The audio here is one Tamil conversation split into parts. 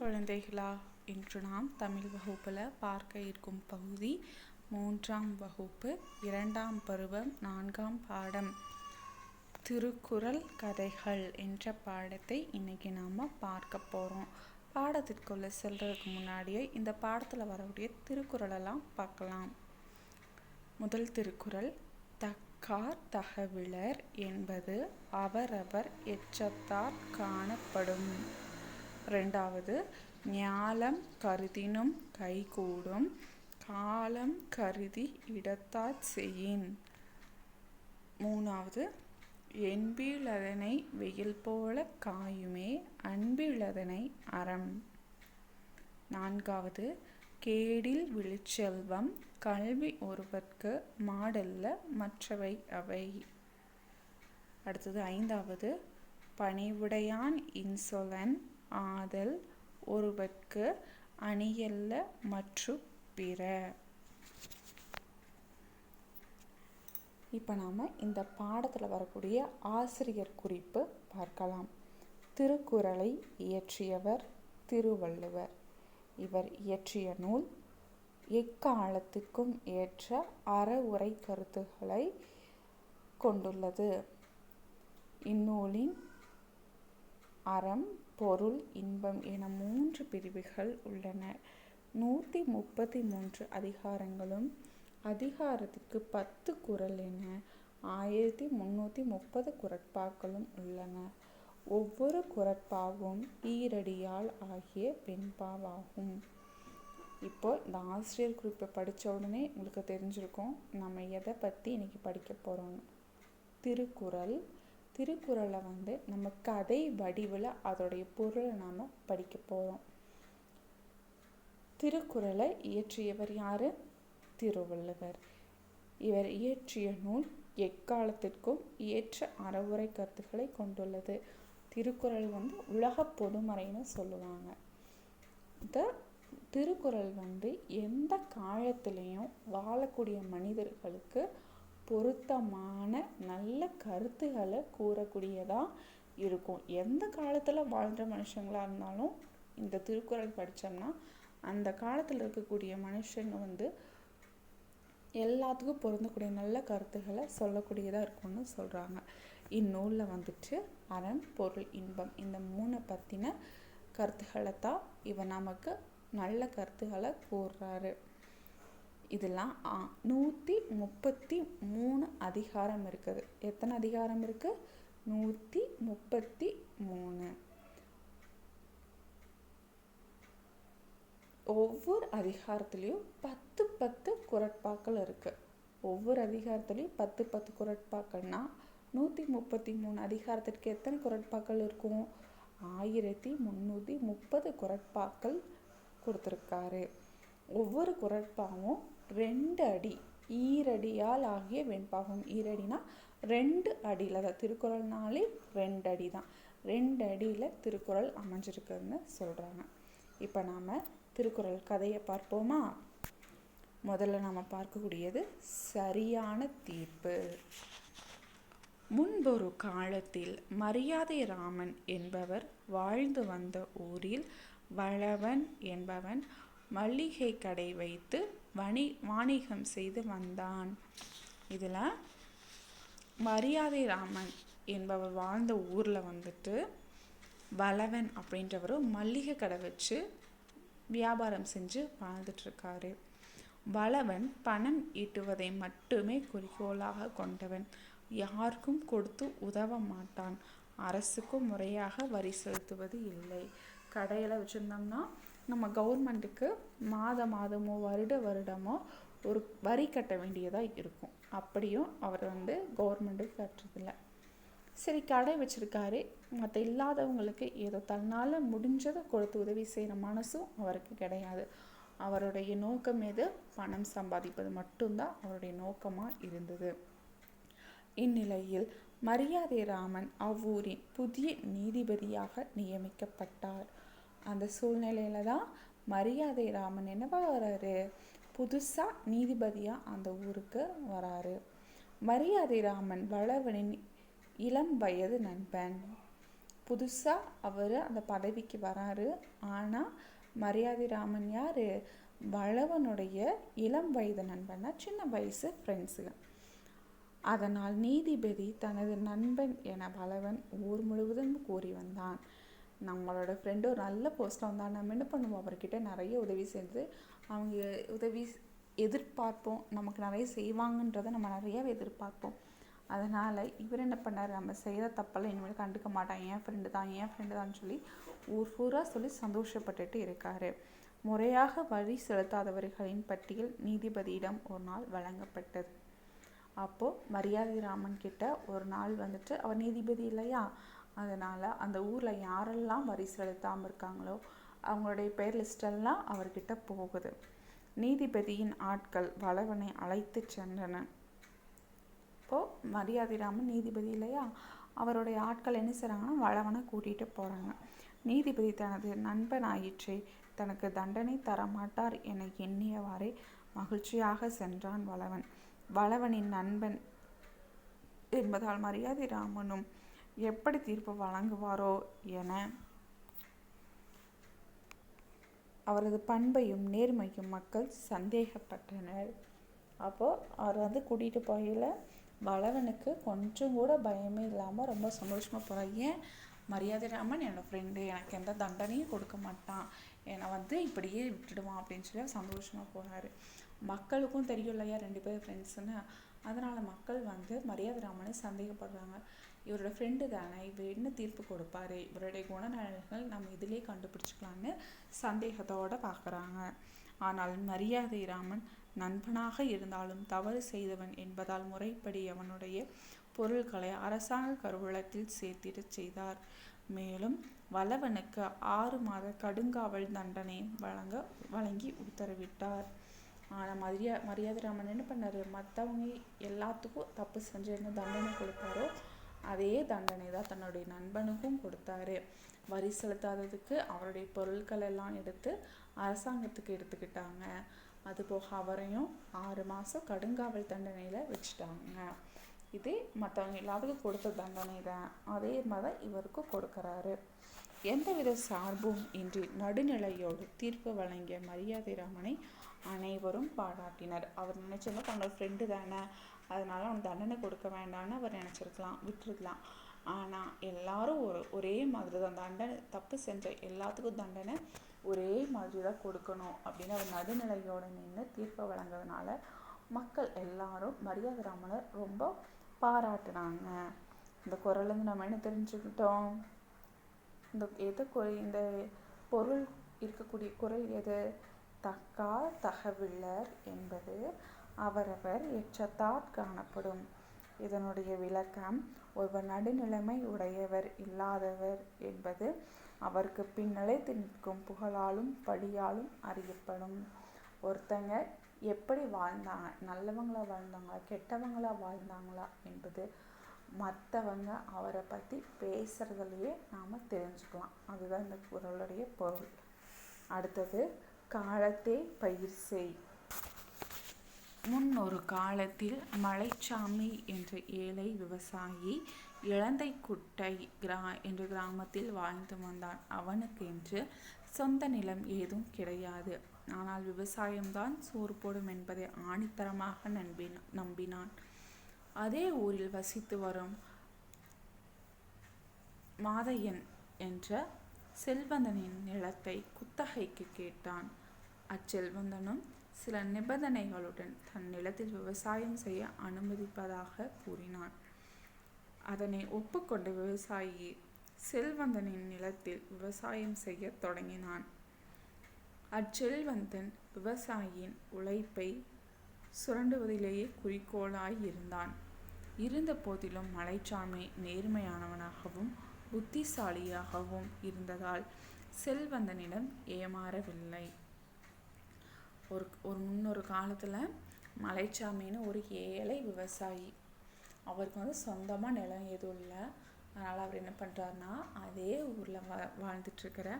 குழந்தைகளா இன்று நாம் தமிழ் வகுப்பில் பார்க்க இருக்கும் பகுதி மூன்றாம் வகுப்பு இரண்டாம் பருவம் நான்காம் பாடம். திருக்குறள் கதைகள் என்ற பாடத்தை இன்னைக்கு நாம் பார்க்க போகிறோம் பாடத்திற்குள்ளே செல்றதுக்கு முன்னாடியே இந்த பாடத்தில் வரக்கூடிய திருக்குறளெல்லாம் பார்க்கலாம். முதல் திருக்குறள் தக்கார் தகவிலர் என்பது அவரவர் எச்சத்தார் காணப்படும். ரெண்டாவது ஞாலம் கருதினும் கைகூடும் காலம் கருதி இடத்தாற் செய்யின். மூணாவது என்பிலதனை வெயில் போல காயுமே அன்பிலதனை அறம். நான்காவது கேடில் விழுச்செல்வம் கல்வி ஒருவர்க்கு மாடல்ல மற்றவை அவை. அடுத்தது ஐந்தாவது பணிவுடையான் இன்சொலன் ஆதல் ஒருவர்க்கு அணியல்ல மற்று பிற. இப்போ நாம் இந்த பாடத்தில் வரக்கூடிய ஆசிரியர் குறிப்பு பார்க்கலாம். திருக்குறளை இயற்றியவர் திருவள்ளுவர். இவர் இயற்றிய நூல் எக்காலத்துக்கும் ஏற்ற அறவுரை கருத்துக்களை கொண்டுள்ளது. இந்நூலின் அறம் பொருள் இன்பம் என மூன்று பிரிவுகள் உள்ளன. நூற்றி முப்பத்தி மூன்று அதிகாரங்களும் அதிகாரத்துக்கு பத்து குறள் என ஆயிரத்தி முந்நூற்றி முப்பது குரட்பாக்களும் உள்ளன. ஒவ்வொரு குரட்பாவும் ஈரடியால் ஆகிய வெண்பாவாகும். இப்போ இந்த ஆசிரியர் குறிப்பை படித்த உடனே உங்களுக்கு தெரிஞ்சிருக்கும். நம்ம எதை பற்றி இன்னைக்கு படிக்க போகிறோம் திருக்குறள் திருக்குறளை வந்து நம்ம கதை வடிவில் அதோடைய பொருளை நாம் படிக்க போகிறோம் திருக்குறளை இயற்றியவர் யார்? திருவள்ளுவர். இவர் இயற்றிய நூல் எக்காலத்திற்கும் ஏற்ற அறவுரை கருத்துக்களை கொண்டுள்ளது. திருக்குறள் வந்து உலக பொதுமறைன்னு சொல்லுவாங்க. இந்த திருக்குறள் வந்து எந்த காலத்திலையும் வாழக்கூடிய மனிதர்களுக்கு பொருத்தமான நல்ல கருத்துக்களை கூறக்கூடியதாக இருக்கும். எந்த காலத்தில் வாழ்ந்த மனுஷங்களாக இருந்தாலும் இந்த திருக்குறள் படித்தோம்னா அந்த காலத்தில் இருக்கக்கூடிய மனுஷங்க வந்து எல்லாத்துக்கும் பொருந்தக்கூடிய நல்ல கருத்துக்களை சொல்லக்கூடியதாக இருக்கும்னு சொல்கிறாங்க இந்நூலில் வந்துட்டு அறம் பொருள் இன்பம் இந்த மூணை பற்றின கருத்துக்களை தான் இவர் நமக்கு நல்ல கருத்துக்களை கூறுறாரு. இதெல்லாம் நூற்றி முப்பத்தி மூணு அதிகாரம் இருக்குது. எத்தனை அதிகாரம் இருக்குது நூற்றி முப்பத்தி மூணு. ஒவ்வொரு அதிகாரத்துலேயும் பத்து பத்து குரட்பாக்கள் இருக்குது ஒவ்வொரு அதிகாரத்துலேயும் பத்து பத்து குரட்பாக்கள்னா நூற்றி முப்பத்தி மூணு அதிகாரத்திற்கு எத்தனை குரட்பாக்கள் இருக்கும்? ஆயிரத்தி முந்நூற்றி முப்பது குரட்பாக்கள் கொடுத்துருக்காரு. ஒவ்வொரு குரட்பாவும் ரெண்டு அடி ஈரடியால் ஆகிய வெண்பாகும். ஈரடினா ரெண்டு அடியில் தான் திருக்குறள்னாலே ரெண்டு அடி தான் ரெண்டு அடியில் திருக்குறள் அமைஞ்சிருக்குன்னு சொல்கிறாங்க இப்போ நாம் திருக்குறள் கதையை பார்ப்போமா? முதல்ல நாம் பார்க்கக்கூடியது சரியான தீர்ப்பு. முன்பொரு காலத்தில் மரியாதை ராமன் என்பவர் வாழ்ந்து வந்த ஊரில் வளவன் என்பவன் மல்லிகை கடை வைத்து வணி வாணிகம் செய்து வந்தான். இதில் மரியாதை ராமன் என்பவர் வாழ்ந்த ஊரில் வந்துட்டு வளவன் அப்படின்றவர் மல்லிகை கடை வச்சு வியாபாரம் செஞ்சு வாழ்ந்துட்டுருக்காரு. வளவன் பணம் ஈட்டுவதை மட்டுமே குறிக்கோளாக கொண்டவன். யாருக்கும் கொடுத்து உதவ மாட்டான். அரசுக்கும் முறையாக வரி செலுத்துவது இல்லை. கடையில் வச்சுருந்தோம்னா நம்ம கவர்மெண்ட்டுக்கு மாத மாதமோ வருட வருடமோ ஒரு வரி கட்ட வேண்டியதாக இருக்கும். அப்படியும் அவர் வந்து கவர்மெண்ட்டுக்கு கட்டுறதில்ல சரி கடை வச்சுருக்காரு. மற்ற இல்லாதவங்களுக்கு ஏதோ தன்னால் முடிஞ்சதை கொடுத்து உதவி செய்கிற மனசும் அவருக்கு கிடையாது. அவருடைய நோக்கம் எது? பணம் சம்பாதிப்பது மட்டும்தான் அவருடைய நோக்கமாக இருந்தது. இந்நிலையில் மரியாதை ராமன் அவ்வூரின் புதிய நீதிபதியாக நியமிக்கப்பட்டார். அந்த சூழ்நிலையில தான் மரியாதை ராமன் என்னவா வராரு? புதுசாக நீதிபதியாக அந்த ஊருக்கு வராரு. மரியாதை ராமன் வளவனின் இளம் வயது நண்பன். புதுசாக அவர் அந்த பதவிக்கு வராரு. ஆனால் மரியாதை ராமன் யார்? வளவனுடைய இளம் வயது நண்பன்னா சின்ன வயசு ஃப்ரெண்ட்ஸுங்க அதனால் நீதிபதி தனது நண்பன் என வளவன் ஊர் முழுவதும் கூறி வந்தான். நம்மளோட ஃப்ரெண்டு ஒரு நல்ல போஸ்ட்டில் வந்தால் நம்ம என்ன பண்ணுவோம்? அவர்கிட்ட நிறைய உதவி செஞ்சு அவங்க உதவி எதிர்பார்ப்போம். நமக்கு நிறைய செய்வாங்கன்றதை நம்ம நிறையாவே எதிர்பார்ப்போம். அதனால் இவர் என்ன பண்ணார்? நம்ம செய்கிற தப்பெல்லாம் இனிமேல் கண்டுக்க மாட்டான். என் ஃப்ரெண்டு தான் என் ஃப்ரெண்டு தான் சொல்லி ஊர் பூரா சொல்லி சந்தோஷப்பட்டுட்டு இருக்காரு. முறையாக வழி செலுத்தாதவர்களின் பட்டியல் நீதிபதியிடம் ஒரு நாள் வழங்கப்பட்டது. அப்போது மரியாதை ராமன் கிட்ட ஒரு நாள் வந்துட்டு அவர் நீதிபதி இல்லையா? அதனால் அந்த ஊரில் யாரெல்லாம் வரி செலுத்தாமல் இருக்காங்களோ அவங்களுடைய பேர் லிஸ்டெல்லாம் அவர்கிட்ட போகுது. நீதிபதியின் ஆட்கள் வளவனை அழைத்து சென்றன இப்போது மரியாதை ராமன் நீதிபதி இல்லையா? அவருடைய ஆட்கள் என்ன செய்கிறாங்கன்னா வளவனை கூட்டிகிட்டு போகிறாங்க நீதிபதி தனது நண்பன் ஆயிற்றே. தனக்கு தண்டனை தரமாட்டார் என எண்ணியவாறே மகிழ்ச்சியாக சென்றான் வளவன். வளவனின் நண்பன் என்பதால் மரியாதை ராமனும் எப்படி தீர்ப்பு வழங்குவாரோ என அவரது பண்பையும் நேர்மையும் மக்கள் சந்தேகப்பட்டனர். அப்போது அவர் வந்து கூட்டிகிட்டு போகையில் வளவனுக்கு கொஞ்சம் கூட பயமே இல்லாமல் ரொம்ப சந்தோஷமாக போகிறார் ஏன்? மரியாதை ராமன் என்னோடய ஃப்ரெண்டு எனக்கு எந்த தண்டனையும் கொடுக்க மாட்டான். என்னை வந்து இப்படியே விட்டுடுவான் அப்படின்னு சொல்லி சந்தோஷமாக போனார் மக்களுக்கும் தெரியும் இல்லையா ரெண்டு பேர் ஃப்ரெண்ட்ஸுன்னு அதனால் மக்கள் வந்து மரியாதை ராமனை சந்தேகப்படுறாங்க. இவரோட ஃப்ரெண்டு தானே இவர் என்ன தீர்ப்பு கொடுப்பாரு? இவருடைய குணநலன்கள் நம்ம இதிலே கண்டுபிடிச்சிக்கலான்னு சந்தேகத்தோடு பார்க்குறாங்க. ஆனால் மரியாதை ராமன் நண்பனாக இருந்தாலும் தவறு செய்தவன் என்பதால் முறைப்படி அவனுடைய பொருட்களை அரசாங்க கருவூலத்தில் சேர்த்திடச் செய்தார். மேலும் வளவனுக்கு ஆறு மாத கடுங்காவல் தண்டனை வழங்க வழங்கி உத்தரவிட்டார். ஆனால் மரியா மரியாதை ராமன் என்ன பண்ணார்? மற்றவங்க எல்லாத்துக்கும் தப்பு செஞ்சு என்ன தண்டனை கொடுப்பாரோ அதே தண்டனை தான் தன்னுடைய நண்பனுக்கும் கொடுத்தாரு. வரி செலுத்தாததுக்கு அவருடைய பொருட்கள் எல்லாம் எடுத்து அரசாங்கத்துக்கு எடுத்துக்கிட்டாங்க. அதுபோக அவரையும் ஆறு மாதம் கடுங்காவல் தண்டனையில் வச்சுட்டாங்க. இதே மற்றவங்க எல்லாத்துக்கும் கொடுத்த தண்டனை தான் அதே மாதிரி தான் இவருக்கும் கொடுக்குறாரு. எந்தவித சார்பும் இன்றி நடுநிலையோடு தீர்ப்பு வழங்கிய மரியாதை ராமனை அனைவரும் பாராட்டினர். அவர் நினைச்சவங்க தன்னோட ஃப்ரெண்டு தானே. அதனால அவன் தண்டனை கொடுக்க வேண்டாம்னு அவர் நினச்சிருக்கலாம் விட்டுருக்கலாம். ஆனால் எல்லாரும் ஒரு ஒரே மாதிரி தான் தண்டனை தப்பு செஞ்ச எல்லாத்துக்கும் தண்டனை ஒரே மாதிரி தான் கொடுக்கணும் அப்படின்னு அவர் நடுநிலையோடு நின்று தீர்ப்பை வழங்குறதுனால மக்கள் எல்லாரும் மரியாதை ராமனை ரொம்ப பாராட்டுனாங்க. இந்த குரலேருந்து நம்ம என்ன தெரிஞ்சுக்கிட்டோம்? இந்த எது குறை இந்த பொருள் இருக்கக்கூடிய குரல் எது? தக்கா தகவில்லர் என்பது அவரவர் எச்சத்தாற் காணப்படும். இதனுடைய விளக்கம் ஒருவர் நடுநிலைமை உடையவர் இல்லாதவர் என்பது அவருக்கு பின்னிலைத்து நிற்கும் புகழாலும் படியாலும் அறியப்படும். ஒருத்தங்க எப்படி வாழ்ந்தாங்க நல்லவங்களா வாழ்ந்தாங்களா கெட்டவங்களா வாழ்ந்தாங்களா என்பது மற்றவங்க அவரை பற்றி பேசுகிறதுலையே நாம் தெரிஞ்சுக்கலாம். அதுதான் இந்த குரலுடைய பொருள். அடுத்தது காலத்தே பயிர் செய். முன் ஒரு காலத்தில் மலைச்சாமி என்ற ஏழை விவசாயி இளந்தைக்குட்டை கிரா என்ற கிராமத்தில் வாழ்ந்து வந்தான். அவனுக்கு என்று சொந்த நிலம் ஏதும் கிடையாது. ஆனால் விவசாயம்தான் சோறு போடும் என்பதை ஆணித்தரமாக நம்பின நம்பினான். அதே ஊரில் வசித்து வரும் மாதையன் என்ற செல்வந்தனின் நிலத்தை குத்தகைக்கு கேட்டான். அச்செல்வந்தனும் சில நிபந்தனைகளுடன் தன் நிலத்தில் விவசாயம் செய்ய அனுமதிப்பதாக கூறினான். அதனை ஒப்புக்கொண்ட விவசாயி செல்வந்தனின் நிலத்தில் விவசாயம் செய்ய தொடங்கினான். அச்செல்வந்தன் விவசாயியின் உழைப்பை சுரண்டுவதிலேயே குறிக்கோளாய் இருந்தான். இருந்த போதிலும் மலைச்சாமி நேர்மையானவனாகவும் புத்திசாலியாகவும் இருந்ததால் செல்வந்தனிடம் ஏமாறவில்லை. ஒரு ஒரு முன்னொரு காலத்தில் மலைச்சாமின்னு ஒரு ஏழை விவசாயி. அவருக்கு வந்து சொந்தமாக நிலம் எதுவும் இல்லை. அதனால் அவர் என்ன பண்ணுறாருனா அதே ஊரில் வா வாழ்ந்துட்டுருக்கிற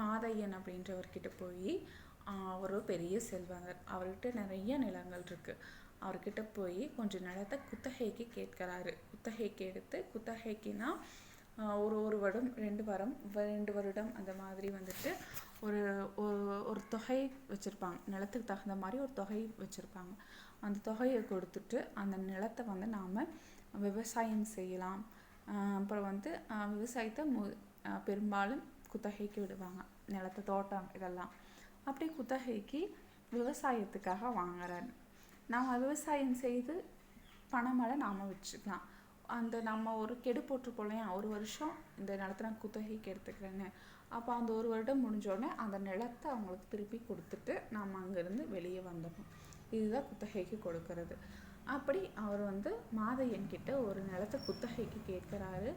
மாதையன் அப்படின்றவர்கிட்ட போய் அவர் பெரிய செல்வந்தர் அவர்கிட்ட நிறைய நிலங்கள் இருக்குது அவர்கிட்ட போய் கொஞ்சம் நிலத்தை குத்தகைக்கு கேட்குறாரு. குத்தகைக்கு எடுத்து குத்தகைக்குன்னா ஒரு ஒரு வருடம் ரெண்டு வாரம் ரெண்டு வருடம் அந்த மாதிரி வந்துட்டு ஒரு ஒரு தொகை வச்சுருப்பாங்க. நிலத்துக்கு தகுந்த மாதிரி ஒரு தொகை வச்சுருப்பாங்க. அந்த தொகையை கொடுத்துட்டு அந்த நிலத்தை வந்து நாம் விவசாயம் செய்யலாம். அப்புறம் வந்து விவசாயத்தை மு பெரும்பாலும் குத்தகைக்கு விடுவாங்க. நிலத்தை தோட்டம் இதெல்லாம். அப்படி குத்தகைக்கு விவசாயத்துக்காக வாங்குறாரு நாம் விவசாயம் செய்து பணமலை நாம் வச்சுக்கலாம். அந்த நம்ம ஒரு கெடு போட்டிருப்போம் இல்லையா ஒரு வருஷம் இந்த நிலத்தை நான் குத்தகைக்கு எடுத்துக்கிறேன்னு? அப்போ அந்த ஒரு வருடம் முடிஞ்சோடனே அந்த நிலத்தை அவங்களுக்கு திருப்பி கொடுத்துட்டு நாம் அங்கேருந்து வெளியே வந்துடணும். இதுதான் குத்தகைக்கு கொடுக்கறது. அப்படி அவர் வந்து மாதையன் கிட்ட ஒரு நிலத்தை குத்தகைக்கு கேட்குறாரு.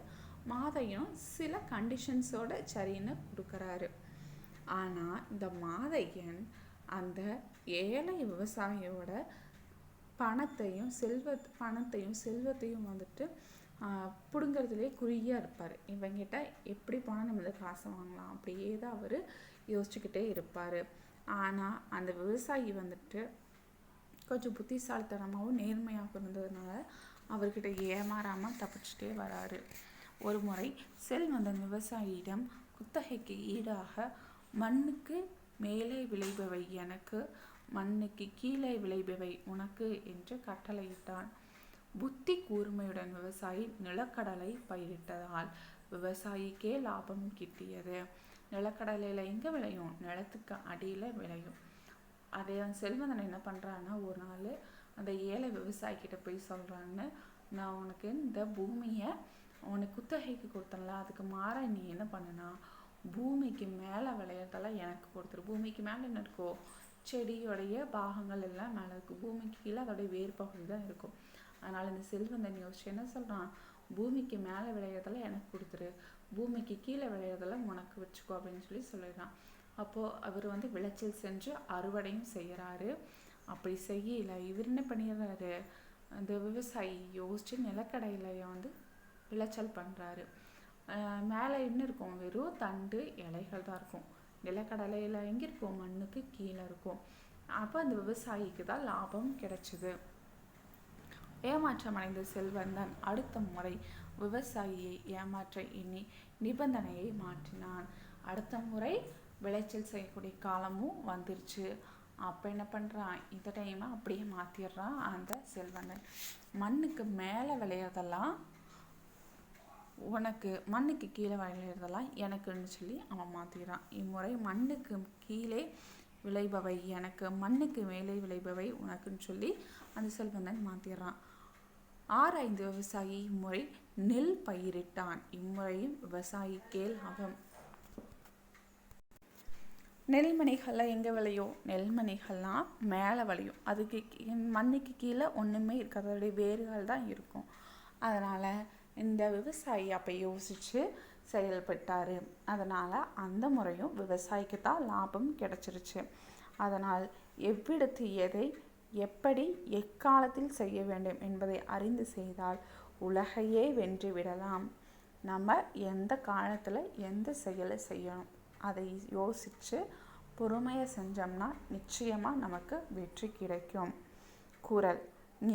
மாதையும் சில கண்டிஷன்ஸோட சரின்னு கொடுக்குறாரு. ஆனால் இந்த மாதையன் அந்த ஏழை விவசாயியோட பணத்தையும் செல்வ பணத்தையும் செல்வத்தையும் வந்துட்டு பிடுங்கிறதுலே குறியாக இருப்பார். இவங்கிட்ட எப்படி போனால் நம்ம வந்து வாங்கலாம் அப்படியே தான் அவர் யோசிச்சுக்கிட்டே இருப்பார். ஆனால் அந்த விவசாயி வந்துட்டு கொஞ்சம் புத்திசாலித்தனமாகவும் நேர்மையாகவும் இருந்ததுனால அவர்கிட்ட ஏமாறாமல் தப்பிச்சுட்டே வராரு. ஒரு முறை செல்வந்தன் விவசாயியிடம் குத்தகைக்கு ஈடாக மண்ணுக்கு மேலே விளைபவை எனக்கு மண்ணுக்கு கீழே விளைபவை உனக்கு என்று கட்டளையிட்டான். புத்தி கூர்மையுடன் விவசாயி நிலக்கடலை பயிரிட்டதால் விவசாயிக்கே லாபம் கிட்டியது. நிலக்கடலையில் எங்கே விளையும்? நிலத்துக்கு அடியில் விளையும். அதை செல்வந்தன் என்ன பண்ணுறான்னா ஒரு நாள் அந்த ஏழை விவசாயிக்கிட்ட போய் சொல்கிறான்னு நான் உனக்கு இந்த பூமியை உனக்கு குத்தகைக்கு கொடுத்தேன்ல அதுக்கு மாற நீ என்ன பண்ணுனா பூமிக்கு மேலே விளையிறதெல்லாம் எனக்கு கொடுத்துரு. பூமிக்கு மேலே என்ன இருக்கோ செடியோடைய பாகங்கள் எல்லாம் மேலே இருக்கும் பூமிக்கு கீழே அதோடைய வேர் பகுதி தான் இருக்கும். அதனால் இந்த செல்வந்தன் யோசிச்சு என்ன சொல்கிறான் பூமிக்கு மேலே விளையிறதெல்லாம் எனக்கு கொடுத்துரு. பூமிக்கு கீழே விளையிறதெல்லாம் உனக்கு வச்சுக்கோ அப்படின்னு சொல்லி சொல்லிடுறான். அப்போது அவர் வந்து விளைச்சல் செஞ்சு அறுவடையும் செய்கிறாரு அப்படி செய்யல. இவர் என்ன பண்ணிடுறாரு? அந்த விவசாயி யோசிச்சு நிலக்கடையிலையை வந்து விளைச்சல் பண்ணுறாரு மேலே என்ன இருக்கும்? வெறும் தண்டு இலைகள் தான் இருக்கும். நிலக்கடலையில் எங்கே இருக்கும் மண்ணுக்கு கீழே இருக்கும். அப்போ அந்த விவசாயிக்கு தான் லாபம் கிடைச்சிது. ஏமாற்றம் அடைந்த செல்வந்தன் அடுத்த முறை விவசாயியை ஏமாற்ற எண்ணி நிபந்தனையை மாற்றினான். அடுத்த முறை விளைச்சல் செய்யக்கூடிய காலமும் வந்துருச்சு. அப்போ என்ன பண்ணுறான் இந்த டைமை அப்படியே மாற்றிடுறான் அந்த செல்வந்தன். மண்ணுக்கு மேலே விளையிறதெல்லாம் உனக்கு மண்ணுக்கு கீழே விளையிறதெல்லாம் எனக்குன்னு சொல்லி அவன் மாற்றிடுறான் இம்முறை மண்ணுக்கு கீழே விளைபவை எனக்கு மண்ணுக்கு மேலே விளைபவை உனக்குன்னு சொல்லி அந்த செல்வந்தன் மாற்றிடுறான் ஆராய்ந்து விவசாயி இம்முறை நெல் பயிரிட்டான். இம்முறையும் விவசாயி கேள் அவன். நெல்மணிகள்லாம் எங்கே விளையும்? நெல்மணிகள்லாம் மேலே விளையும். அதுக்கு மண்ணுக்கு கீழே ஒன்றுமே இருக்காது. அதோடைய வேர்கள் தான் இருக்கும். அதனால் இந்த விவசாயி அப்போ யோசித்து செயல்பட்டார். அதனால் அந்த முறையும் விவசாயிக்கு தான் லாபம் கிடச்சிருச்சு. அதனால் எவ்விடத்து எதை எப்படி எக்காலத்தில் செய்ய வேண்டும் என்பதை அறிந்து செய்தால் உலகையே வென்று விடலாம். நம்ம எந்த காலத்தில் எந்த செயலை செய்யணும் அதை யோசித்து பொறுமையை செஞ்சோம்னா நிச்சயமாக நமக்கு வெற்றி கிடைக்கும். குரல்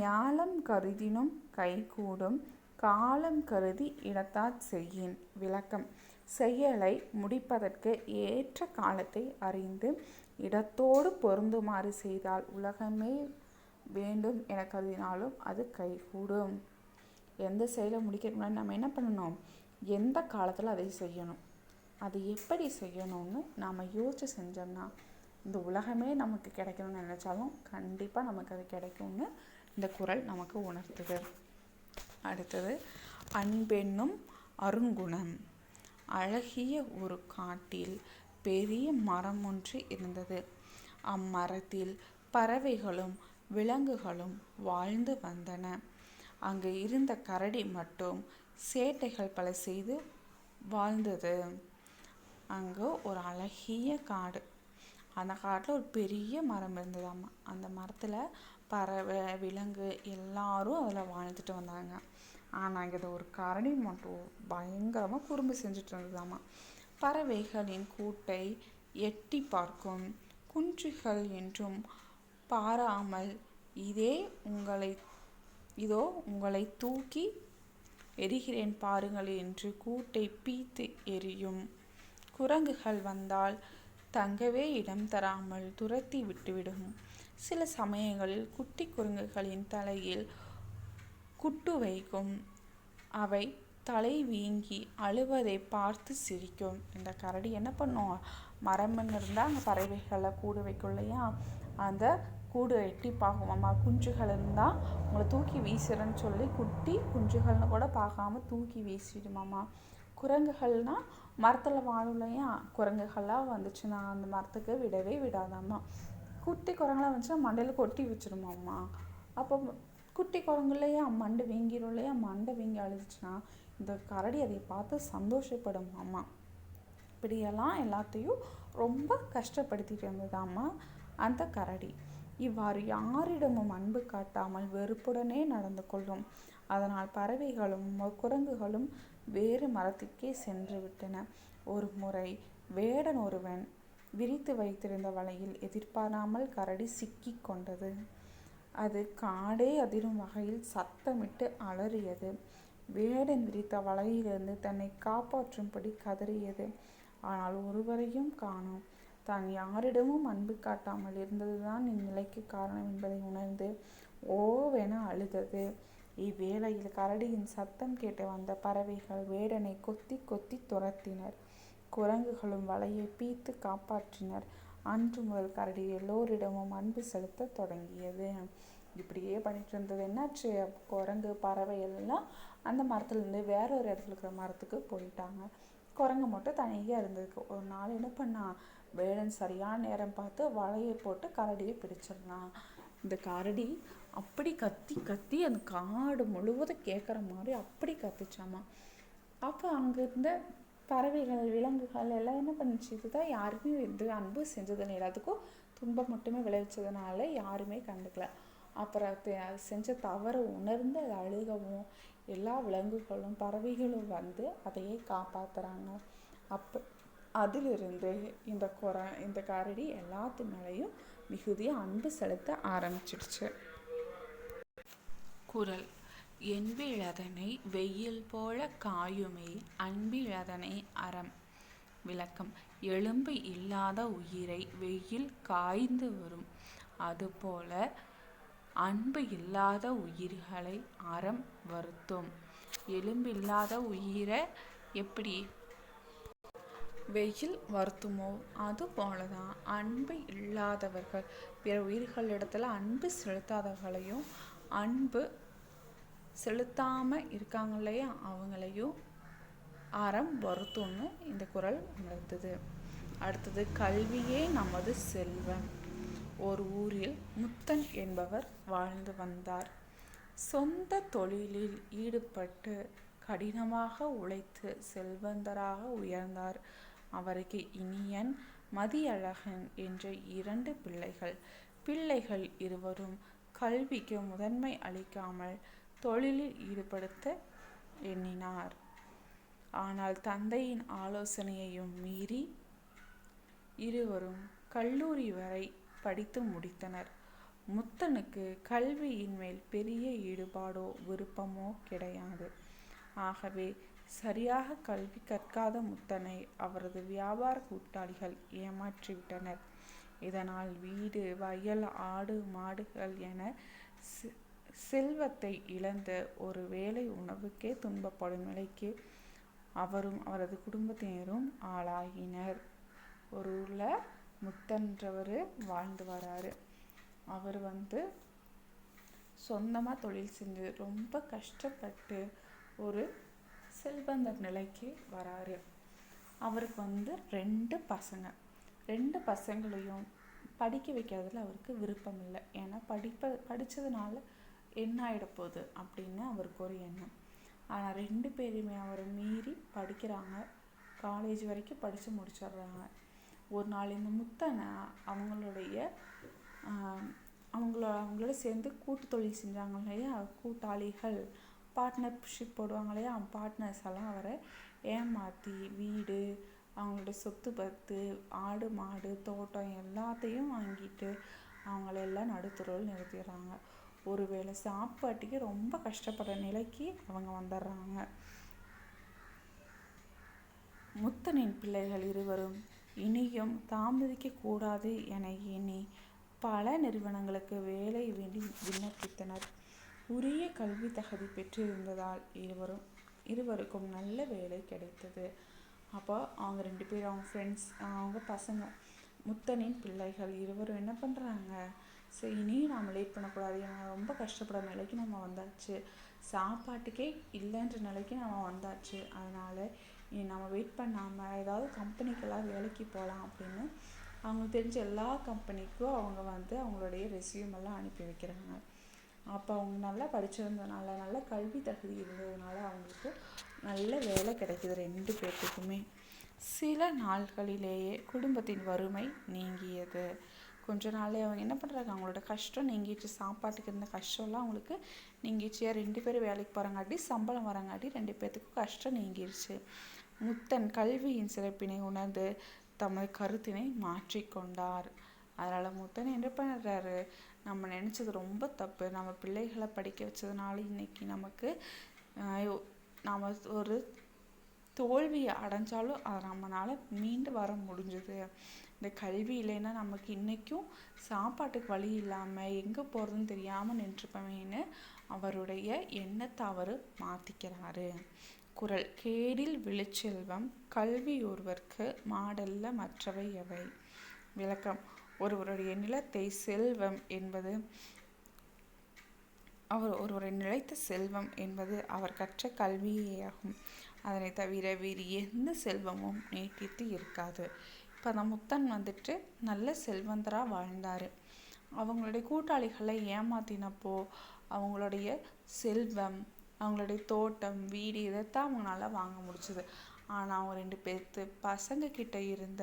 ஞாலம் கருதினும் கைகூடும் காலம் கருதி இடத்தாற் செய்யின். விளக்கம். செயலை முடிப்பதற்கு ஏற்ற காலத்தை அறிந்து இடத்தோடு பொருந்துமாறு செய்தால் உலகமே வேண்டும் என கருதினாலும் அது கைகூடும். எந்த செயலை முடிக்கிறதுக்கு நம்ம என்ன பண்ணணும்? எந்த காலத்தில் அதை செய்யணும்? அது எப்படி செய்யணும்னு நாம் யோசித்து செஞ்சோம்னா இந்த உலகமே நமக்கு கிடைக்கணும்னு நினச்சாலும் கண்டிப்பாக நமக்கு அது கிடைக்கும்னு இந்த குரல் நமக்கு உணர்த்துது. அடுத்தது அன்பென்னும் அருங்குணம். அழகிய ஒரு காட்டில் பெரிய மரம் ஒன்று இருந்தது. அம்மரத்தில் பறவைகளும் விலங்குகளும் வாழ்ந்து வந்தன. அங்கு இருந்த கரடி மட்டும் சேட்டைகள் பல செய்து வாழ்ந்தது. அங்கே ஒரு அழகிய காடு. அந்த காட்டில் ஒரு பெரிய மரம் இருந்ததாம்மா அந்த மரத்தில் பறவை விலங்கு எல்லாரும் அதில் வாழ்ந்துட்டு வந்தாங்க ஆனால் இதை ஒரு கரடி மட்டும் பயங்கரமாக குறும்பு செஞ்சுட்டு இருந்ததாமா பறவைகளின் கூட்டை எட்டி பார்க்கும் குன்றுகள் என்றும் பாராமல் இதே உங்களை இதோ உங்களை தூக்கி எரிகிறேன் பாருங்கள் என்று கூட்டை பீத்து எறியும். குரங்குகள் வந்தால் தங்கவே இடம் தராமல் துரத்தி விட்டுவிடும். சில சமயங்களில் குட்டி குரங்குகளின் தலையில் குட்டு வைக்கும். அவை தலை வீங்கி அழுவதை பார்த்து சிரிக்கும். இந்த கரடி என்ன பண்ணும்? மரம்னு இருந்தால் அந்த பறவைகளை கூடு வைக்கும் இல்லையா? அந்த கூடு எட்டி பார்க்குமாம்மா குஞ்சுகள் இருந்தால் உங்களை தூக்கி வீசுறேன்னு சொல்லி குட்டி குஞ்சுகள்னு கூட பார்க்காம தூக்கி வீசிடுமாம்மா குரங்குகள்னால் மரத்தில் வாழும் இல்லையா? குரங்குகளாக வந்துச்சுன்னா அந்த மரத்துக்கு விடவே விடாதாம்மா. குட்டி குரங்களாம் வந்துச்சுன்னா மண்டையில் கொட்டி வச்சிருமாம்மா அப்போ குட்டி குரங்கு மண்டை வீங்கிரும் இல்லையா மண்டை வீங்கி அழுதுச்சுன்னா இந்த கரடி அதை பார்த்து சந்தோஷப்படுமாம்மா இப்படியெல்லாம் எல்லாத்தையும் ரொம்ப கஷ்டப்படுத்திட்டு இருந்ததாம்மா அந்த கரடி. இவ்வாறு யாரிடமும் அன்பு காட்டாமல் வெறுப்புடனே நடந்து கொள்ளும். அதனால் பறவைகளும் குரங்குகளும் வேறு மரத்துக்கே சென்று விட்டன. ஒரு முறை வேடன் ஒருவன் விரித்து வைத்திருந்த வலையில் எதிர்பாராமல் கரடி சிக்கி கொண்டது. அது காடே அதிரும் வகையில் சத்தமிட்டு அலறியது. வேடன் விரித்த வலையிலிருந்து தன்னை காப்பாற்றும்படி கதறியது. ஆனால் ஒருவரையும் காணோம். தான் யாரிடமும் அன்பு காட்டாமல் இருந்ததுதான் இந்நிலைக்கு காரணம் என்பதை உணர்ந்து ஓவென அழுதது. இவ்வேளையில் கரடியின் சத்தம் கேட்டு வந்த பறவைகள் வேடனை கொத்தி கொத்தி துரத்தினர். குரங்குகளும் வலையை பீத்து காப்பாற்றினர். அன்று முதல் கரடி எல்லோரிடமும் அன்பு செலுத்த தொடங்கியது. இப்படியே பண்ணிட்டு இருந்தது என்னாச்சு? குரங்கு பறவை எல்லாம் அந்த மரத்துலேருந்து வேற ஒரு இடத்துல இருக்கிற மரத்துக்கு போயிட்டாங்க. குரங்கு மட்டும் தனியாக இருந்ததுக்கு. ஒரு நாள் என்ன பண்ணா? வேடன் சரியான நேரம் பார்த்து வலையை போட்டு கரடியை பிடிச்சிடலாம் இந்த கரடி அப்படி கத்தி கத்தி அந்த காடு முழுவதும் கேட்குற மாதிரி அப்படி கத்திச்சாமா. அப்போ அங்கே இருந்த பறவைகள் விலங்குகள் எல்லாம் என்ன பண்ணுச்சு? இதுதான் யாருமே இது அன்பு செஞ்சதுன்னு எல்லாத்துக்கும் துன்பம் மட்டுமே விளைவிச்சதுனால யாருமே கண்டுக்கல. அப்புறம் செஞ்ச தவறை உணர்ந்து அதை அழுகவும் எல்லா விலங்குகளும் பறவைகளும் வந்து அதையே காப்பாற்றுறாங்க அப்போ அதிலிருந்து இந்த குர இந்த கரடி எல்லாத்து மேலேயும் மிகுதியாக அன்பு செலுத்த ஆரம்பிச்சிடுச்சு. குரல். என்பிழதனை வெயில் போல காயுமே அன்பிழதனை அறம். விளக்கம். எலும்பு இல்லாத உயிரை வெயில் காய்ந்து வரும். அதுபோல அன்பு இல்லாத உயிர்களை அறம் வருத்தும். எலும்பில்லாத உயிரை எப்படி வெயில் வருத்துமோ அதுபோல தான் அன்பு இல்லாதவர்கள். பிற உயிர்களிடத்துல அன்பு செலுத்தாதவர்களையும் அன்பு செலுத்தாமல் இருக்காங்க இல்லையா? அவங்களையும் அறம் வருத்தும்னு இந்த குரல் உணர்த்துது அடுத்தது கல்வியே நமது செல்வம். ஒரு ஊரில் முத்தன் என்பவர் வாழ்ந்து வந்தார். சொந்த தொழிலில் ஈடுபட்டு கடினமாக உழைத்து செல்வந்தராக உயர்ந்தார். அவருக்கு இனியன் மதியழகன் என்ற இரண்டு பிள்ளைகள். பிள்ளைகள் இருவரும் கல்விக்கு முதன்மை அளிக்காமல் தொழிலில் ஈடுபடுத்த எண்ணினார். ஆனால் தந்தையின் ஆலோசனையையும் மீறி இருவரும் கல்லூரி வரை படித்து முடித்தனர். முத்தனுக்கு கல்வியின் மேல் பெரிய ஈடுபாடோ விருப்பமோ கிடையாது. ஆகவே சரியாக கல்வி கற்காத முத்தனை அவரது வியாபார கூட்டாளிகள் ஏமாற்றிவிட்டனர். இதனால் வீடு வயல் ஆடு மாடுகள் என செல்வத்தை இழந்த ஒரு வேளை உணவுக்கே துன்பப்படும் நிலைக்கு அவரும் அவரது குடும்பத்தினரும் ஆளாகினர். ஒரு ஊரில் முத்தன்றவர் வாழ்ந்து வராரு. அவர் வந்து சொந்தமாக தொழில் செஞ்சு ரொம்ப கஷ்டப்பட்டு ஒரு செல்வந்தர் நிலைக்கு வராரு. அவருக்கு வந்து ரெண்டு பசங்க. ரெண்டு பசங்களையும் படிக்க வைக்கிறதுல அவருக்கு விருப்பம் இல்லை ஏன்னா படிப்ப படித்ததுனால என்ன ஆகிடப்போகுது அப்படின்னு அவருக்கு ஒரு எண்ணம். ஆனால் ரெண்டு பேருமே அவரை மீறி படிக்கிறாங்க. காலேஜ் வரைக்கும் படித்து முடிச்சிடுறாங்க. ஒரு நாள் இந்த முத்தனை அவங்களுடைய அவங்கள அவங்களோட சேர்ந்து கூட்டு தொழில் செஞ்சாங்க இல்லையா? கூட்டாளிகள். பார்ட்னர்ஷிப் போடுவாங்க இல்லையா? பார்ட்னர்ஸ் எல்லாம் அவரை ஏமாற்றி வீடு அவங்களோட சொத்து பத்து ஆடு மாடு தோட்டம் எல்லாத்தையும் வாங்கிட்டு அவங்களெல்லாம் நடுத்தருவில் நிறுத்திடுறாங்க. ஒருவேளை சாப்பாட்டுக்கு ரொம்ப கஷ்டப்படுற நிலைக்கு அவங்க வந்துடுறாங்க. முத்தனின் பிள்ளைகள் இருவரும் இனியும் தாமதிக்க கூடாது என எண்ணி பல நிறுவனங்களுக்கு வேலை வேண்டி விண்ணப்பித்தனர். உரிய கல்வி தகுதி பெற்றிருந்ததால் இருவரும் இருவருக்கும் நல்ல வேலை கிடைத்தது. அப்போ அவங்க ரெண்டு பேரும் அவங்க ஃப்ரெண்ட்ஸ் அவங்க பசங்க முத்தனின் பிள்ளைகள் இருவரும் என்ன பண்ணுறாங்க சரி இனியும் நாம் லேட் பண்ணக்கூடாது. ஏன்னா ரொம்ப கஷ்டப்படுற நிலைக்கு நம்ம வந்தாச்சு. சாப்பாட்டுக்கே இல்லைன்ற நிலைக்கு நம்ம வந்தாச்சு. அதனால் இனி நம்ம வெயிட் பண்ணாமல் ஏதாவது கம்பெனிக்கெல்லாம் வேலைக்கு போகலாம் அப்படின்னு அவங்களுக்கு தெரிஞ்ச எல்லா கம்பெனிக்கும் அவங்க வந்து அவங்களுடைய ரெசியூம் எல்லாம் அனுப்பி வைக்கிறாங்க. அப்போ அவங்க நல்லா படிச்சிருந்ததுனால நல்ல கல்வி தகுதி இருந்ததுனால அவங்களுக்கு நல்ல வேலை கிடைக்குது ரெண்டு பேர்த்துக்குமே. சில நாள்களிலேயே குடும்பத்தின் வறுமை நீங்கியது. கொஞ்ச நாளே அவங்க என்ன பண்ணுறாங்க அவங்களோட கஷ்டம் நீங்கிடுச்சு. சாப்பாட்டுக்கு இருந்த கஷ்டம்லாம் அவங்களுக்கு நீங்கிடுச்சு. ரெண்டு பேரும் வேலைக்கு போகிறங்காட்டி சம்பளம் வரங்காட்டி ரெண்டு பேர்த்துக்கும் கஷ்டம் நீங்கிருச்சு முத்தன் கல்வியின் சிறப்பினை உணர்ந்து தமது கருத்தினை மாற்றிக்கொண்டார். அதனால் முத்தன் என்ன பண்ணுறாரு நம்ம நினச்சது ரொம்ப தப்பு. நம்ம பிள்ளைகளை படிக்க வச்சதுனால இன்னைக்கு நமக்கு நாம் ஒரு தோல்வியை அடைஞ்சாலும் அதை நம்மளால் மீண்டு வர முடிஞ்சது. இந்த கல்வி இல்லைன்னா நமக்கு இன்றைக்கும் சாப்பாட்டுக்கு வழி இல்லாமல் எங்கே போகிறதுன்னு தெரியாமல் நின்றுப்பவேன்னு அவருடைய எண்ணத்தை அவர் மாற்றிக்கிறாரு குரல் கேடில் விழுச்செல்வம் கல்வி ஒருவர்க்கு மாடல்ல மற்றவை எவை? விளக்கம் ஒருவருடைய நிலத்தை செல்வம் என்பது அவர் ஒருவரை நிலைத்த செல்வம் என்பது அவர் கற்ற கல்வியேயாகும். அதனை தவிர வேறு எந்த செல்வமும் நீட்டித்து இருக்காது. இப்போ அந்த முத்தன் வந்துட்டு நல்ல செல்வந்தராக வாழ்ந்தார். அவங்களுடைய கூட்டாளிகளை ஏமாத்தினப்போ அவங்களுடைய செல்வம் அவங்களுடைய தோட்டம் வீடு இதைத்தான் அவங்களால வாங்க முடிச்சது. ஆனால் அவங்க ரெண்டு பேர்த்து பசங்க கிட்ட இருந்த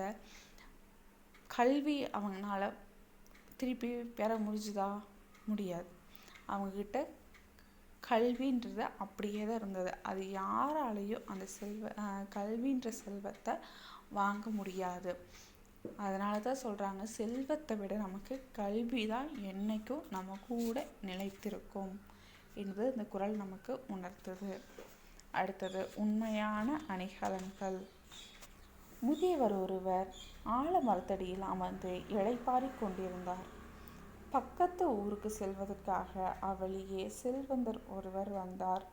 கல்வி அவங்களால திருப்பி பெற முடிஞ்சுதா? முடியாது. அவங்கக்கிட்ட கல்வின்றது அப்படியே தான் இருந்தது. அது யாராலையும் அந்த செல்வ கல்வின்ற செல்வத்தை வாங்க முடியாது. அதனால தான் சொல்கிறாங்க செல்வத்தை விட நமக்கு கல்வி தான் என்றைக்கும் நம்ம கூட நிலைத்திருக்கும் என்பது இந்த குரல் நமக்கு உணர்த்துது. அடுத்தது உண்மையான அணிகலன்கள். முதியவர் ஒருவர் ஆலமரத்தடியில் அமர்ந்து இழைப்பாரி கொண்டிருந்தார். பக்கத்து ஊருக்கு செல்வதற்காக அவ்வழியே செல்வந்தர் ஒருவர் வந்தார்.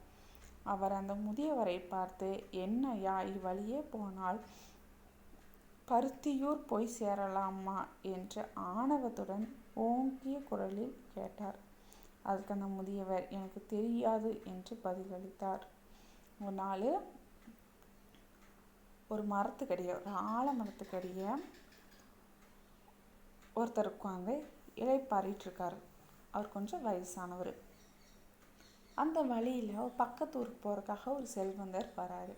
அவர் அந்த முதியவரை பார்த்து என்னையா இவ்வழியே போனால் பருத்தியூர் போய் சேரலாமா? என்று ஆணவத்துடன் ஓங்கிய குரலில் கேட்டார். அதுக்கு அந்த முதியவர் எனக்கு தெரியாது என்று பதிலளித்தார். ஒரு நாள் ஒரு மரத்துக்கடியே ஒரு ஆலமரத்துக்கடியை ஒருத்தர் உட்காந்து இலைப்பாரிட்டுருக்காரு அவர் கொஞ்சம் வயசானவர். அந்த வழியில் பக்கத்து ஊருக்கு போகிறதுக்காக ஒரு செல்வந்தர் வராரு.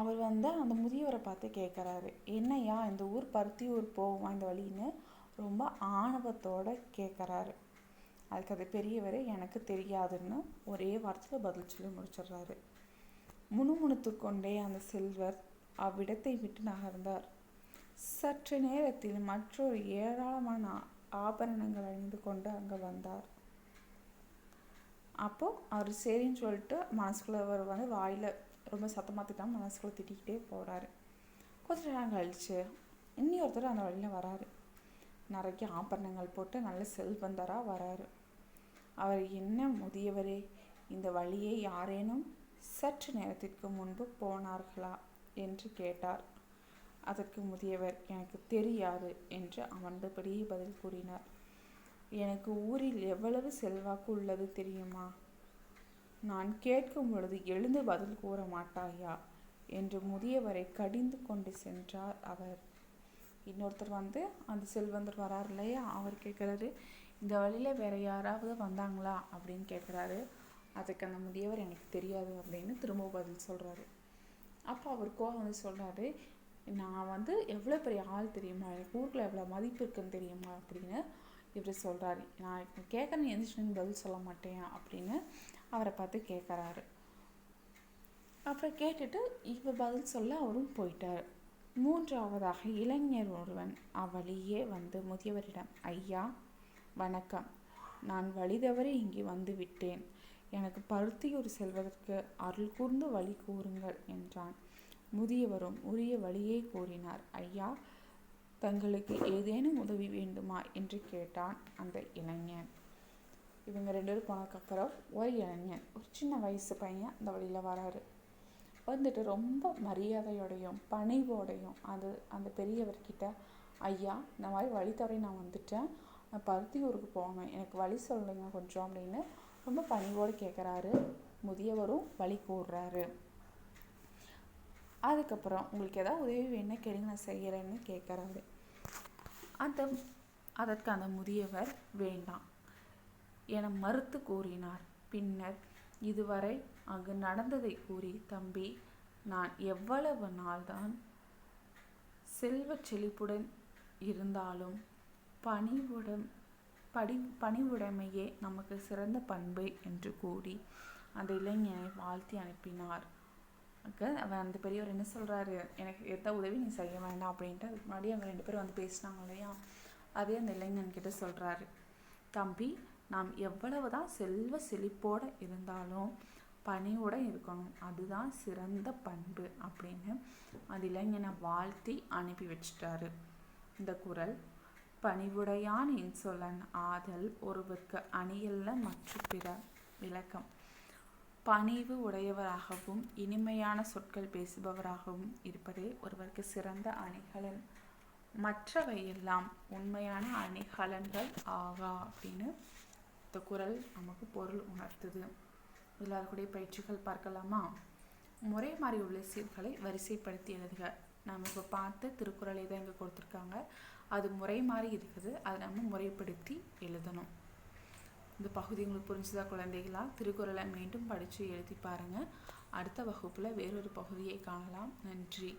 அவர் வந்து அந்த முதியவரை பார்த்து கேட்குறாரு. என்னையா இந்த ஊர் பருத்தி ஊர் போவோமா இந்த வழின்னு ரொம்ப ஆணவத்தோடு கேட்குறாரு. அதுக்கு அது பெரியவர் எனக்கு தெரியாதுன்னு ஒரே வார்த்தையில் பதில் சொல்லி முடிச்சிடுறாரு. முணுமுணுத்து கொண்டே அந்த செல்வர் அவ்விடத்தை விட்டு நகர்ந்தார். சற்று நேரத்தில் மற்றொரு ஏராளமான ஆபரணங்கள் அணிந்து கொண்டு அங்கே வந்தார். அப்போது அவர் சரின்னு சொல்லிட்டு மனசுக்குள்ளே அவர் வந்து வாயில் ரொம்ப சத்தமாக திட்டாமல் மனசுக்குள்ளே திட்டிக்கிட்டே போகிறாரு கொஞ்ச நேரம் கழிச்சு இன்னி ஒருத்தர் அந்த வழியில் வராரு. நிறைய ஆபரணங்கள் போட்டு நல்ல செல்வந்தராக வராரு. அவர் என்ன முதியவரே இந்த வழியை யாரேனும் சற்று நேரத்திற்கு முன்பு போனார்களா என்று கேட்டார். அதற்கு முதியவர் எனக்கு தெரியாது என்று அமர்ந்தபடியே பதில் கூறினார். எனக்கு ஊரில் எவ்வளவு செல்வாக்கு உள்ளது தெரியுமா? நான் கேட்கும் பொழுது எழுந்து பதில் கூற மாட்டாயா? என்று முதியவரை கடிந்து கொண்டு சென்றார் அவர். இன்னொருத்தர் வந்து அந்த செல்வந்தர் வரார் இல்லையா? அவர் கேட்குறாரு இந்த வழியில் வேற யாராவது வந்தாங்களா? அப்படின்னு கேட்குறாரு. அதுக்கு அந்த முதியவர் எனக்கு தெரியாது அப்படின்னு திரும்ப பதில் சொல்கிறாரு அப்போ அவர் கோவம் வந்து சொல்கிறாரு நான் வந்து எவ்வளோ பெரிய ஆள் தெரியுமா? எனக்கு ஊரில் எவ்வளோ மதிப்பு இருக்குன்னு தெரியுமா? அப்படின்னு இவர் சொல்கிறாரு நான் இப்போ கேட்குறேன் எந்திரிச்சுன்னு பதில் சொல்ல மாட்டேன் அப்படின்னு அவரை பார்த்து கேட்குறாரு அப்புறம் கேட்டுட்டு இவர் பதில் சொல்ல அவரும் போயிட்டார். மூன்றாவதாக இளைஞர் ஒருவன் அவ்வழியே வந்து முதியவரிடம் ஐயா வணக்கம். நான் வழி தவறி இங்கே வந்து விட்டேன். எனக்கு பருத்தியூர் செல்வதற்கு அருள் கூர்ந்து வழி கூறுங்கள் என்றான். முதியவரும் உரிய வழியை கூறினார். ஐயா தங்களுக்கு ஏதேனும் உதவி வேண்டுமா? என்று கேட்டான் அந்த இளைஞன். இவங்க ரெண்டு பேரும் போனதுக்கப்புறம் ஒரு இளைஞன் ஒரு சின்ன வயசு பையன் அந்த வழியில் வராரு. வந்துட்டு ரொம்ப மரியாதையோடையும் பணிவோடையும் அது அந்த பெரியவர்கிட்ட ஐயா இந்த மாதிரி வழி தவறி நான் வந்துட்டேன். நான் பருத்தியூருக்கு போகணும். எனக்கு வழி சொல்லுங்க கொஞ்சம் அப்படின்னு ரொம்ப பணிவோடு கேட்குறாரு முதியவரும் வழி கூறுறாரு. அதுக்கப்புறம் உங்களுக்கு ஏதாவது உதவி வேணும்னா கேளுங்க நான் செய்கிறேன்னு கேட்குறாரு அந்த அதற்கு அந்த முதியவர் வேண்டாம் என மறுத்து கூறினார். பின்னர் இதுவரை அங்கு நடந்ததை கூறி தம்பி நான் எவ்வளவு நாள்தான் செல்வச் செழிப்புடன் இருந்தாலும் பணிவுடன் படி பணிவுடைமையே நமக்கு சிறந்த பண்பு என்று கூறி அந்த இளைஞனை வாழ்த்தி அனுப்பினார். அவன் அந்த பெரியவர் என்ன சொல்கிறாரு எனக்கு எந்த உதவி நீ செய்ய வேண்டாம் அப்படின்ட்டு அதுக்கு முன்னாடி அவங்க ரெண்டு பேரும் வந்து பேசினாங்க இல்லையா? அதே அந்த இளைஞன் கிட்ட தம்பி நாம் எவ்வளவு தான் செல்வ செழிப்போடு இருந்தாலும் பணியோட இருக்கணும். அதுதான் சிறந்த பண்பு அப்படின்னு அந்த இளைஞனை வாழ்த்தி அனுப்பி வச்சிட்டாரு. இந்த குறள் பணிவுடையான் இன்சொலன் ஆதல் ஒருவர்க்கு அணியல்ல மற்ற பிற விளக்கம். பணிவு உடையவராகவும் இனிமையான சொற்கள் பேசுபவராகவும் இருப்பதே ஒருவருக்கு சிறந்த அணிகலன். மற்றவை எல்லாம் உண்மையான அணிகலன்கள் ஆகா அப்படின்னு இந்த குரல் நமக்கு பொருள் உணர்த்துது. இதில் இருக்கக்கூடிய பயிற்சிகள் பார்க்கலாமா? முறை மாறி உள்ள சீர்களை வரிசைப்படுத்தி எழுதுக. நம்ம இப்போ பார்த்து திருக்குறளை தான் இங்கே கொடுத்துருக்காங்க. அது முறை மாறி இருக்குது. அதை நம்ம முறைப்படுத்தி எழுதணும். இந்த பகுதி உங்களுக்கு புரிஞ்சுதா குழந்தைகளா? திருக்குறளை மீண்டும் படித்து எழுதி பாருங்கள் அடுத்த வகுப்பில் வேறொரு பகுதியை காணலாம். நன்றி.